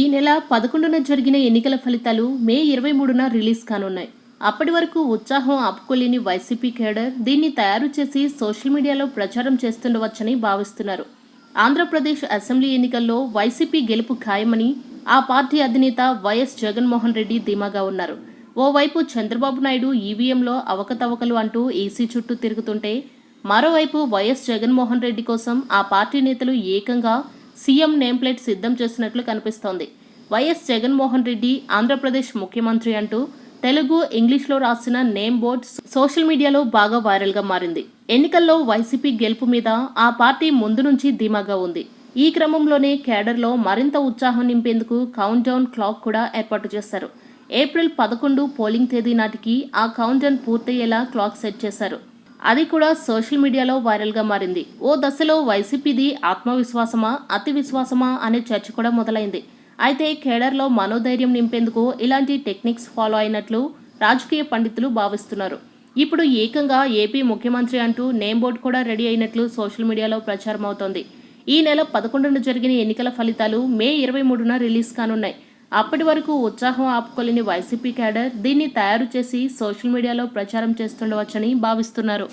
ఈ నెల పదకొండున జరిగిన ఎన్నికల ఫలితాలు మే ఇరవై మూడున రిలీజ్ కానున్నాయి. అప్పటి వరకు ఉత్సాహం ఆపుకోలేని వైసీపీ కేడర్ దీన్ని తయారు చేసి సోషల్ మీడియాలో ప్రచారం చేస్తుండవచ్చని భావిస్తున్నారు. ఆంధ్రప్రదేశ్ అసెంబ్లీ ఎన్నికల్లో వైసీపీ గెలుపు ఖాయమని ఆ పార్టీ అధినేత వైఎస్ జగన్మోహన్ రెడ్డి ధీమాగా ఉన్నారు. ఓవైపు చంద్రబాబు నాయుడు ఈవీఎంలో అవకతవకలు అంటూ ఏసీ చుట్టూ తిరుగుతుంటే మరోవైపు వైఎస్ జగన్మోహన్ రెడ్డి కోసం ఆ పార్టీ నేతలు ఏకంగా సీఎం నేమ్ ప్లేట్ సిద్ధం చేసినట్లు కనిపిస్తోంది. వైఎస్ జగన్మోహన్ రెడ్డి ఆంధ్రప్రదేశ్ ముఖ్యమంత్రి అంటూ తెలుగు ఇంగ్లీష్లో రాసిన నేమ్ బోర్డ్ సోషల్ మీడియాలో బాగా వైరల్గా మారింది. ఎన్నికల్లో వైసీపీ గెలుపు మీద ఆ పార్టీ ముందు నుంచి ధీమాగా ఉంది. ఈ క్రమంలోనే కేడర్లో మరింత ఉత్సాహం నింపేందుకు కౌంట్ డౌన్ క్లాక్ కూడా ఏర్పాటు చేశారు. ఏప్రిల్ పదకొండు పోలింగ్ తేదీ నాటికి ఆ కౌంట్ డౌన్ పూర్తయ్యేలా క్లాక్ సెట్ చేశారు. అది కూడా సోషల్ మీడియాలో వైరల్గా మారింది. ఓ దశలో వైసీపీది ఆత్మవిశ్వాసమా అతి విశ్వాసమా అనే చర్చ కూడా మొదలైంది. అయితే కేడర్లో మనోధైర్యం నింపేందుకు ఇలాంటి టెక్నిక్స్ ఫాలో అయినట్లు రాజకీయ పండితులు భావిస్తున్నారు. ఇప్పుడు ఏకంగా ఏపీ ముఖ్యమంత్రి అంటూ నేమ్ బోర్డు కూడా రెడీ అయినట్లు సోషల్ మీడియాలో ప్రచారం అవుతోంది ఈ నెల పదకొండున జరిగిన ఎన్నికల ఫలితాలు మే ఇరవై మూడున రిలీజ్ కానున్నాయి. అప్పటి వరకు ఉత్సాహం ఆపుకోలేని వైసీపీ క్యాడర్ దీన్ని తయారు చేసి సోషల్ మీడియాలో ప్రచారం చేస్తుండవచ్చని భావిస్తున్నారు.